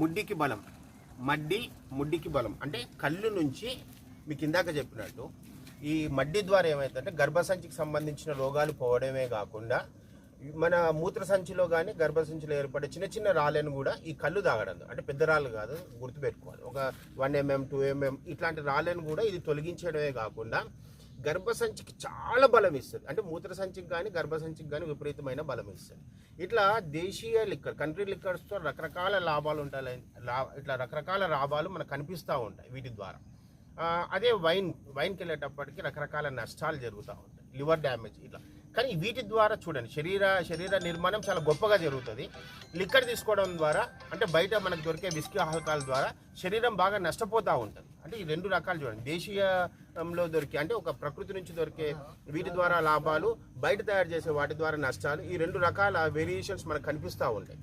ముడ్డికి బలం. మడ్డి ముడ్డికి బలం. అంటే కళ్ళు నుంచి మీకు ఇందాక చెప్పినట్టు ఈ మడ్డి ద్వారా ఏమవుతుందంటే గర్భసంచికి సంబంధించిన రోగాలు పోవడమే కాకుండా మన మూత్ర సంచిలో కానీ గర్భసంచిలో ఏర్పడే చిన్న చిన్న రాళ్ళను కూడా ఈ కళ్ళు తాగడం. అంటే పెద్ద రాళ్ళు కాదు గుర్తుపెట్టుకోవాలి. ఒక వన్ ఎంఎం టూ ఎంఎం ఇట్లాంటి రాళ్ళను కూడా ఇది తొలగించడమే కాకుండా గర్భసంచికి చాలా బలం ఇస్తుంది. అంటే మూత్ర సంచికి కానీ గర్భసంచికి కానీ విపరీతమైన బలం ఇస్తుంది. ఇట్లా దేశీయ లిక్కర్ కంట్రీ లిక్కర్స్తో రకరకాల లాభాలు ఉంటాయి. లా ఇట్లా రకరకాల లాభాలు మనకు కనిపిస్తూ ఉంటాయి వీటి ద్వారా. అదే వైన్ వైన్కి వెళ్ళేటప్పటికి రకరకాల నష్టాలు జరుగుతూ ఉంటాయి. లివర్ డ్యామేజ్ ఇట్లా. కానీ వీటి ద్వారా చూడండి శరీర శరీర నిర్మాణం చాలా గొప్పగా జరుగుతుంది. లిక్కర్ తీసుకోవడం ద్వారా అంటే బయట మనకు దొరికే విస్కీ ఆహకాల ద్వారా శరీరం బాగా నష్టపోతూ ఉంటుంది. అంటే ఈ రెండు రకాలు చూడండి. దేశీయంలో దొరికే అంటే ఒక ప్రకృతి నుంచి దొరికే వీటి ద్వారా లాభాలు బయట తయారు చేసే వాటి ద్వారా నష్టాలు ఈ రెండు రకాల వేరియేషన్స్ మనకు కనిపిస్తూ ఉంటాయి.